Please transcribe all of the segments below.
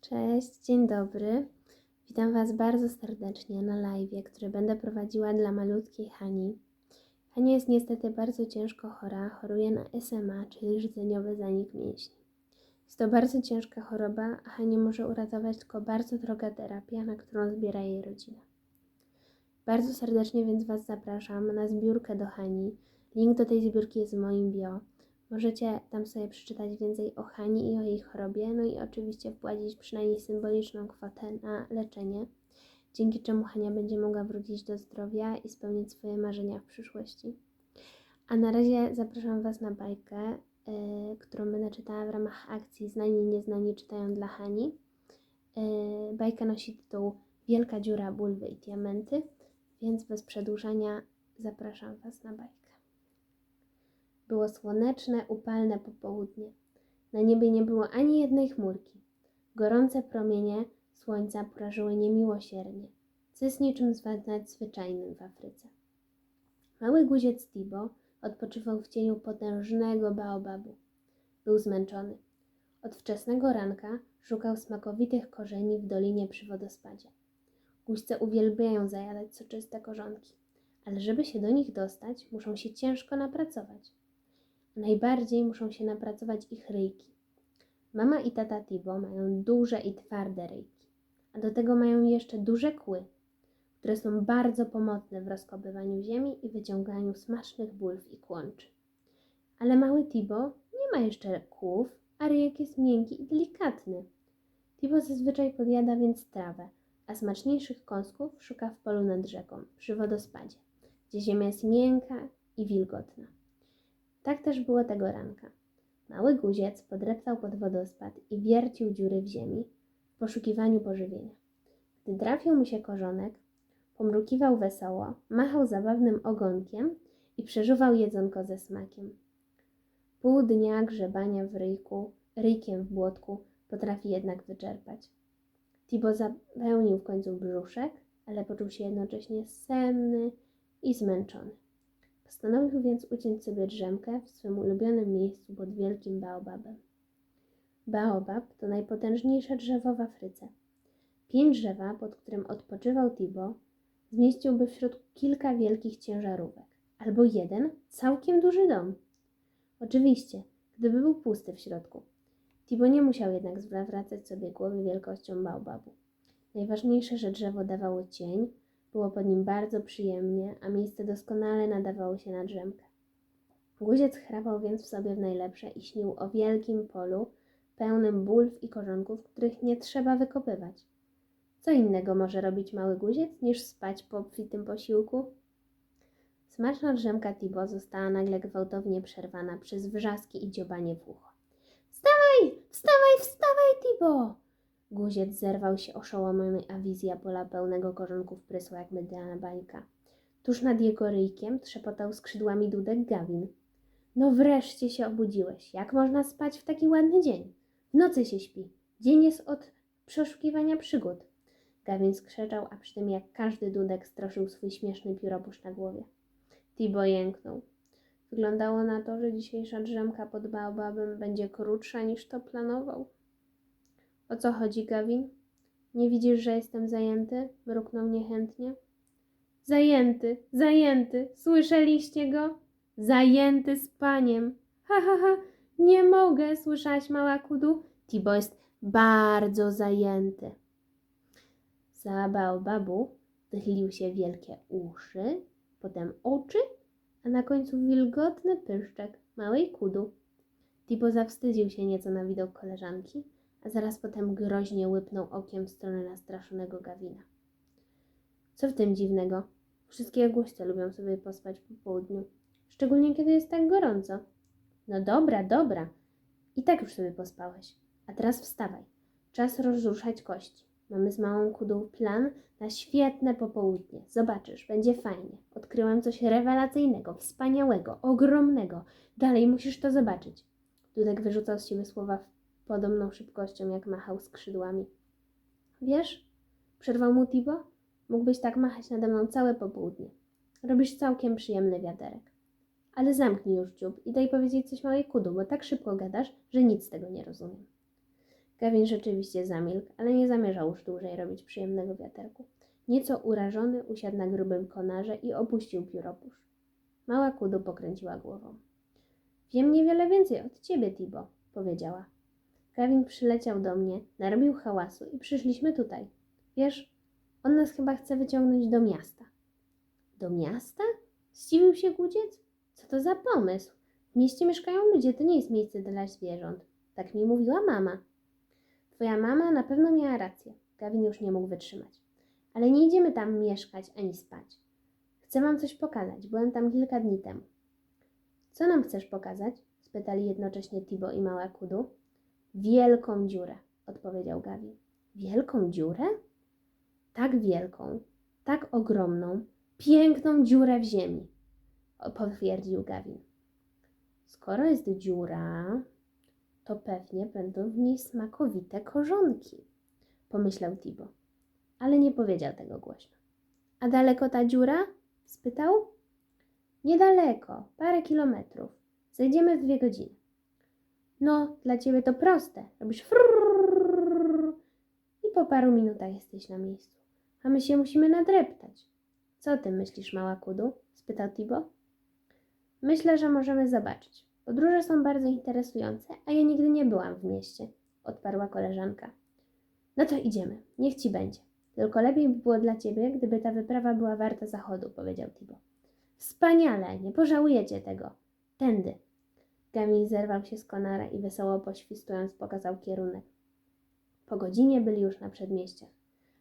Cześć, dzień dobry. Witam Was bardzo serdecznie na live, który będę prowadziła dla malutkiej Hani. Hania jest niestety bardzo ciężko chora, choruje na SMA, czyli rdzeniowy zanik mięśni. Jest to bardzo ciężka choroba, a Hanie może uratować tylko bardzo droga terapia, na którą zbiera jej rodzina. Bardzo serdecznie więc Was zapraszam na zbiórkę do Hani. Link do tej zbiórki jest w moim bio. Możecie tam sobie przeczytać więcej o Hani i o jej chorobie, no i oczywiście wpłacić przynajmniej symboliczną kwotę na leczenie, dzięki czemu Hania będzie mogła wrócić do zdrowia i spełnić swoje marzenia w przyszłości. A na razie zapraszam Was na bajkę, yy, którą będę czytała w ramach akcji Znani i Nieznani czytają dla Hani. Yy, bajka nosi tytuł Wielka dziura, bulwy i diamenty, więc bez przedłużania zapraszam Was na bajkę. Było słoneczne, upalne popołudnie. Na niebie nie było ani jednej chmurki. Gorące promienie słońca porażyły niemiłosiernie, co jest niczym zwa- nadzwyczajnym w Afryce. Mały guziec Tibo odpoczywał w cieniu potężnego baobabu. Był zmęczony. Od wczesnego ranka szukał smakowitych korzeni w dolinie przy wodospadzie. Guźce uwielbiają zajadać soczyste korzonki, ale żeby się do nich dostać, muszą się ciężko napracować. Najbardziej muszą się napracować ich ryjki. Mama i tata Tibo mają duże i twarde ryjki, a do tego mają jeszcze duże kły, które są bardzo pomocne w rozkopywaniu ziemi i wyciąganiu smacznych bulw i kłączy. Ale mały Tibo nie ma jeszcze kłów, a ryjek jest miękki i delikatny. Tibo zazwyczaj podjada więc trawę, a smaczniejszych kąsków szuka w polu nad rzeką, przy wodospadzie, gdzie ziemia jest miękka i wilgotna. Tak też było tego ranka. Mały guziec podreptał pod wodospad i wiercił dziury w ziemi w poszukiwaniu pożywienia. Gdy trafił mu się korzonek, pomrukiwał wesoło, machał zabawnym ogonkiem i przeżuwał jedzonko ze smakiem. Pół dnia grzebania w ryjku, ryjkiem w błotku potrafi jednak wyczerpać. Tibo zapełnił w końcu brzuszek, ale poczuł się jednocześnie senny i zmęczony. Postanowił więc uciąć sobie drzemkę w swym ulubionym miejscu pod wielkim baobabem. Baobab to najpotężniejsze drzewo w Afryce. Pięć drzewa, pod którym odpoczywał Tibo, zmieściłby w środku kilka wielkich ciężarówek, albo jeden całkiem duży dom. Oczywiście, gdyby był pusty w środku. Tibo nie musiał jednak zwracać sobie głowy wielkością baobabu. Najważniejsze, że drzewo dawało cień, było pod nim bardzo przyjemnie, a miejsce doskonale nadawało się na drzemkę. Guziec chrapał więc w sobie w najlepsze i śnił o wielkim polu, pełnym bulw i korzonków, których nie trzeba wykopywać. Co innego może robić mały guziec, niż spać po obfitym posiłku? Smaczna drzemka Tibo została nagle gwałtownie przerwana przez wrzaski i dziobanie w ucho. Wstawaj, wstawaj, wstawaj, Tibo! Guziec zerwał się oszołomiony, a wizja pola pełnego korzonków prysła jak mydlana bańka. Tuż nad jego ryjkiem trzepotał skrzydłami dudek Gawin. No wreszcie się obudziłeś. Jak można spać w taki ładny dzień? W nocy się śpi. Dzień jest od przeszukiwania przygód. Gawin skrzeczał, a przy tym jak każdy dudek stroszył swój śmieszny pióropusz na głowie. Tibo jęknął. Wyglądało na to, że dzisiejsza drzemka pod baobabem będzie krótsza niż to planował. O co chodzi, Gawin? Nie widzisz, że jestem zajęty? Mruknął niechętnie. Zajęty, zajęty, słyszeliście go? Zajęty z paniem. Ha, ha, ha, nie mogę, słyszałaś, mała kudu? Tibo jest bardzo zajęty. Za baobabu wychylił się wielkie uszy, potem oczy, a na końcu wilgotny pyszczek małej kudu. Tibo zawstydził się nieco na widok koleżanki, a zaraz potem groźnie łypnął okiem w stronę nastraszonego Gawina. Co w tym dziwnego? Wszystkie goście lubią sobie pospać po południu, szczególnie kiedy jest tak gorąco. No dobra, dobra. I tak już sobie pospałeś. A teraz wstawaj. Czas rozruszać kości. Mamy z małą kudą plan na świetne popołudnie. Zobaczysz, będzie fajnie. Odkryłam coś rewelacyjnego, wspaniałego, ogromnego. Dalej musisz to zobaczyć. Dudek wyrzucał z siebie słowa podobną szybkością, jak machał skrzydłami. Wiesz, przerwał mu Tibo, mógłbyś tak machać nade mną całe popołudnie. Robisz całkiem przyjemny wiaderek. Ale zamknij już dziób i daj powiedzieć coś małej kudu, bo tak szybko gadasz, że nic z tego nie rozumiem. Gawin rzeczywiście zamilkł, ale nie zamierzał już dłużej robić przyjemnego wiaterku. Nieco urażony usiadł na grubym konarze i opuścił pióropusz. Mała Kudu pokręciła głową. Wiem niewiele więcej od ciebie, Tibo, powiedziała. Gawin przyleciał do mnie, narobił hałasu i przyszliśmy tutaj. Wiesz, on nas chyba chce wyciągnąć do miasta. Do miasta? Zdziwił się Gudziec. Co to za pomysł? W mieście mieszkają ludzie, to nie jest miejsce dla zwierząt. Tak mi mówiła mama. Twoja mama na pewno miała rację. Gawin już nie mógł wytrzymać. Ale nie idziemy tam mieszkać ani spać. Chcę wam coś pokazać. Byłem tam kilka dni temu. Co nam chcesz pokazać? spytali jednocześnie Tibo i Mała Kudu. Wielką dziurę, odpowiedział Gawin. Wielką dziurę? Tak wielką, tak ogromną, piękną dziurę w ziemi, potwierdził Gawin. Skoro jest dziura, to pewnie będą w niej smakowite korzonki, pomyślał Tibo, ale nie powiedział tego głośno. A daleko ta dziura? spytał. Niedaleko, parę kilometrów. Zejdziemy w dwie godziny. No, dla ciebie to proste. Robisz frrrr i po paru minutach jesteś na miejscu. A my się musimy nadreptać. Co o tym myślisz, mała kudu? spytał Tibo. Myślę, że możemy zobaczyć. Podróże są bardzo interesujące, a ja nigdy nie byłam w mieście, odparła koleżanka. No to idziemy, niech ci będzie. Tylko lepiej by było dla ciebie, gdyby ta wyprawa była warta zachodu, powiedział Tibo. Wspaniale, nie pożałujecie tego. Tędy. Gami zerwał się z konara i wesoło poświstując pokazał kierunek. Po godzinie byli już na przedmieściach,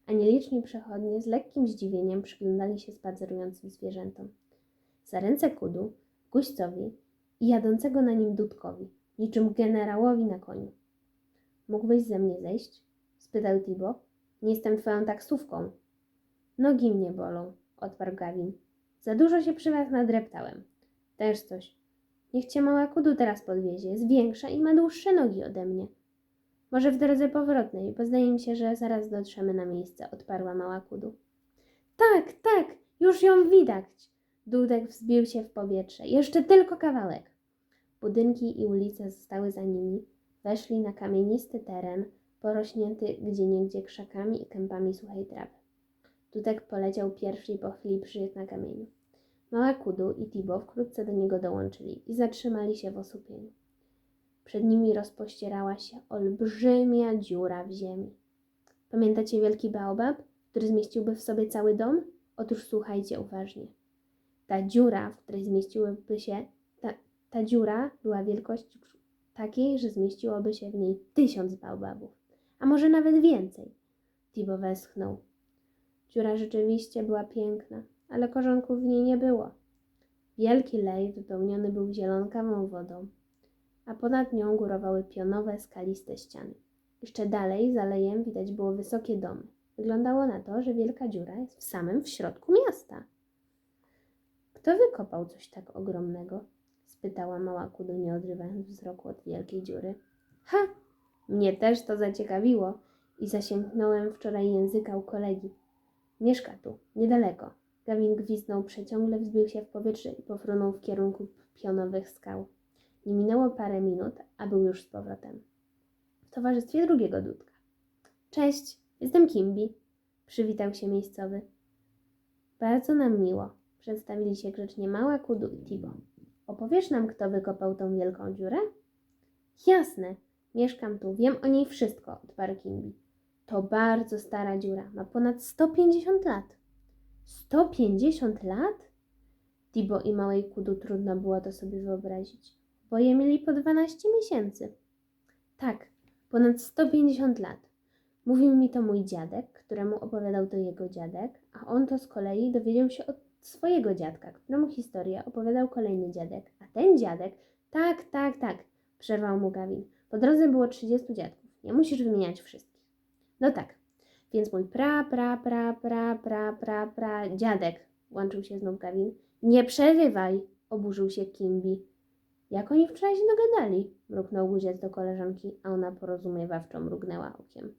a nieliczni przechodnie z lekkim zdziwieniem przyglądali się spacerującym zwierzętom. Za ręce kudu, guźcowi i jadącego na nim dudkowi, niczym generałowi na koniu. Mógłbyś ze mnie zejść? spytał Tibo. Nie jestem twoją taksówką. Nogi mnie bolą, odparł Gawin. Za dużo się przy was nadreptałem. Też coś. Niech cię mała kudu teraz podwiezie. Jest większa i ma dłuższe nogi ode mnie. Może w drodze powrotnej, bo zdaje mi się, że zaraz dotrzemy na miejsce, odparła mała kudu. Tak, tak, już ją widać. Dudek wzbił się w powietrze. Jeszcze tylko kawałek. Budynki i ulice zostały za nimi. Weszli na kamienisty teren, porośnięty gdzieniegdzie krzakami i kępami suchej trawy. Dudek poleciał pierwszy i po chwili przyszedł na kamieniu. Mała Kudu i Tibo wkrótce do niego dołączyli i zatrzymali się w osłupieniu. Przed nimi rozpościerała się olbrzymia dziura w ziemi. Pamiętacie wielki baobab, który zmieściłby w sobie cały dom? Otóż słuchajcie uważnie. Ta dziura, w której zmieściłyby się, ta, ta dziura była wielkości takiej, że zmieściłoby się w niej tysiąc baobabów, a może nawet więcej. Tibo westchnął. Dziura rzeczywiście była piękna, ale korzonków w niej nie było. Wielki lej wypełniony był zielonkawą wodą, a ponad nią górowały pionowe, skaliste ściany. Jeszcze dalej, za lejem, widać było wysokie domy. Wyglądało na to, że wielka dziura jest w samym w środku miasta. Kto wykopał coś tak ogromnego? spytała mała kudu, nie odrywając wzroku od wielkiej dziury. Ha! Mnie też to zaciekawiło i zasięgnąłem wczoraj języka u kolegi. Mieszka tu, niedaleko. Gawin gwizdnął przeciągle, wzbił się w powietrze i pofrunął w kierunku pionowych skał. Nie minęło parę minut, a był już z powrotem. W towarzystwie drugiego dudka. Cześć, jestem Kimbi, przywitał się miejscowy. Bardzo nam miło, przedstawili się grzecznie Mała Kudu i Tibo. Opowiesz nam, kto wykopał tą wielką dziurę? Jasne, mieszkam tu, wiem o niej wszystko, odparł Kimbi. To bardzo stara dziura, ma ponad 150 lat. 150 lat? Tibo i małej kudu trudno było to sobie wyobrazić, bo je mieli po 12 miesięcy. Tak, ponad 150 lat. Mówił mi to mój dziadek, któremu opowiadał to jego dziadek, a on to z kolei dowiedział się od swojego dziadka, któremu historię opowiadał kolejny dziadek, a ten dziadek, tak, tak, tak, przerwał mu Gawin. Po drodze było 30 dziadków, nie musisz wymieniać wszystkich. No tak, więc mój pra, pra, pra, pra, pra, pra, pra, dziadek, włączył się znów Gawin. Nie przerywaj, oburzył się Kimbi. Jak oni wczoraj się dogadali? mruknął guziec do koleżanki, a ona porozumiewawczo mrugnęła okiem.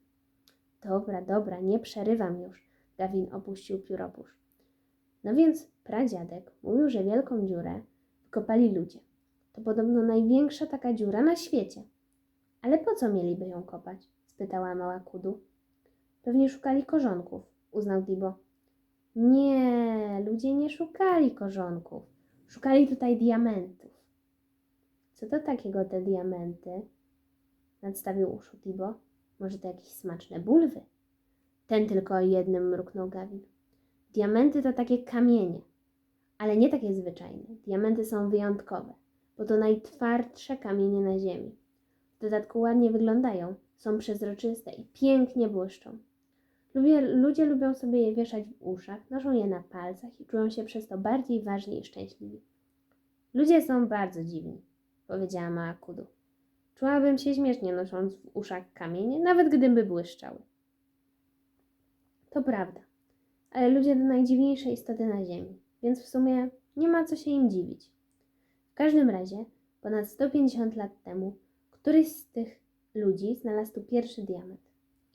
Dobra, dobra, nie przerywam już. Gawin opuścił pióropusz. No więc pradziadek mówił, że wielką dziurę wykopali ludzie. To podobno największa taka dziura na świecie. Ale po co mieliby ją kopać? spytała mała Kudu. Pewnie szukali korzonków, uznał Dibo. Nie, ludzie nie szukali korzonków. Szukali tutaj diamentów. Co to takiego te diamenty? Nadstawił uszu Tibo. Może to jakieś smaczne bulwy? Ten tylko o jednym mruknął Gawin. Diamenty to takie kamienie, ale nie takie zwyczajne. Diamenty są wyjątkowe, bo to najtwardsze kamienie na ziemi. W dodatku ładnie wyglądają, są przezroczyste i pięknie błyszczą. Lubię, ludzie lubią sobie je wieszać w uszach, noszą je na palcach i czują się przez to bardziej ważni i szczęśliwi. Ludzie są bardzo dziwni, powiedziała mała Kudu. Czułabym się śmiesznie nosząc w uszach kamienie, nawet gdyby błyszczały. To prawda, ale ludzie to najdziwniejsze istoty na Ziemi, więc w sumie nie ma co się im dziwić. W każdym razie, ponad 150 lat temu, któryś z tych ludzi znalazł tu pierwszy diament.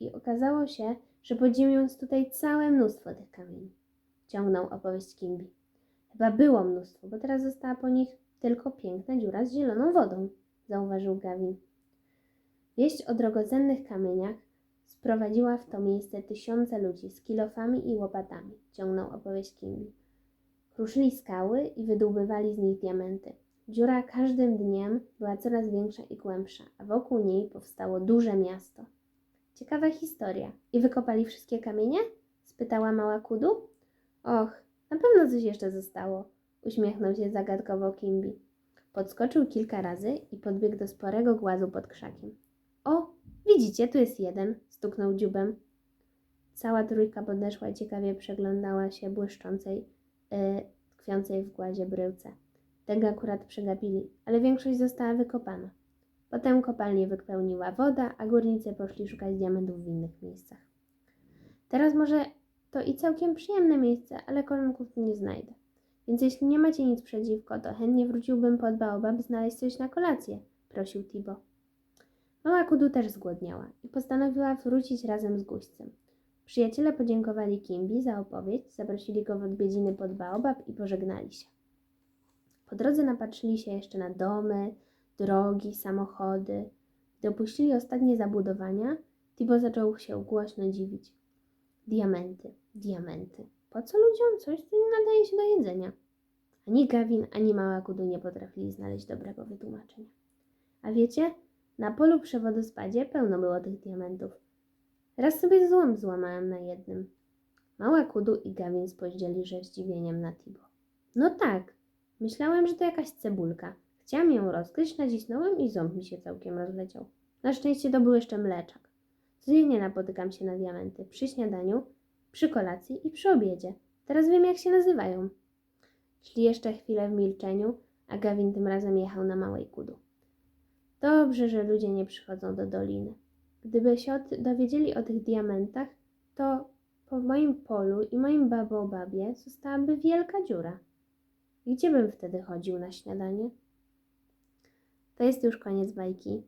I okazało się, że pod ziemią jest tutaj całe mnóstwo tych kamieni. Ciągnął opowieść Kimbi. Chyba było mnóstwo, bo teraz została po nich tylko piękna dziura z zieloną wodą, zauważył Gawin. Wieść o drogocennych kamieniach sprowadziła w to miejsce tysiące ludzi z kilofami i łopatami, ciągnął opowieść Kimbi. Kruszyli skały i wydłubywali z nich diamenty. Dziura każdym dniem była coraz większa i głębsza, a wokół niej powstało duże miasto. Ciekawa historia. I wykopali wszystkie kamienie? spytała mała Kudu. Och, na pewno coś jeszcze zostało, uśmiechnął się zagadkowo Kimbi. Podskoczył kilka razy i podbiegł do sporego głazu pod krzakiem. O, widzicie, tu jest jeden, stuknął dziubem. Cała trójka podeszła i ciekawie przeglądała się błyszczącej, yy, tkwiącej w głazie bryłce. Tego akurat przegapili, ale większość została wykopana. Potem kopalnię wypełniła woda, a górnicy poszli szukać diamentów w innych miejscach. Teraz może to i całkiem przyjemne miejsce, ale koronków tu nie znajdę. Więc jeśli nie macie nic przeciwko, to chętnie wróciłbym pod Baobab znaleźć coś na kolację, prosił Tibo. Mała Kudu też zgłodniała i postanowiła wrócić razem z guźcem. Przyjaciele podziękowali Kimbi za opowieść, zaprosili go w odwiedziny pod Baobab i pożegnali się. Po drodze napatrzyli się jeszcze na domy, drogi, samochody. Gdy opuścili ostatnie zabudowania, Tibo zaczął się głośno dziwić. Diamenty, diamenty. Po co ludziom coś, co nie nadaje się do jedzenia? Ani Gawin, ani mała Kudu nie potrafili znaleźć dobrego wytłumaczenia. A wiecie, na polu przy wodospadzie pełno było tych diamentów. Raz sobie złom złamałem na jednym. Mała Kudu i Gawin spojrzeli ze zdziwieniem na Tibo. No tak, myślałem, że to jakaś cebulka. Chciałam ją rozgryźć, nacisnąłem i ząb mi się całkiem rozleciał. Na szczęście to był jeszcze mleczak. Codziennie napotykam się na diamenty. Przy śniadaniu, przy kolacji i przy obiedzie. Teraz wiem, jak się nazywają. Szli jeszcze chwilę w milczeniu, a Gawin tym razem jechał na małej kudu. Dobrze, że ludzie nie przychodzą do doliny. Gdyby się od- dowiedzieli o tych diamentach, to po moim polu i moim babobabie zostałaby wielka dziura. Gdzie bym wtedy chodził na śniadanie? To jest już koniec bajki.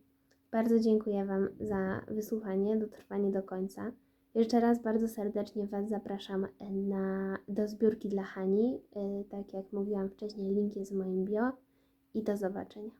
Bardzo dziękuję Wam za wysłuchanie, dotrwanie do końca. Jeszcze raz bardzo serdecznie Was zapraszam na, do zbiórki dla Hani. Yy, Tak jak mówiłam wcześniej, link jest w moim bio i do zobaczenia.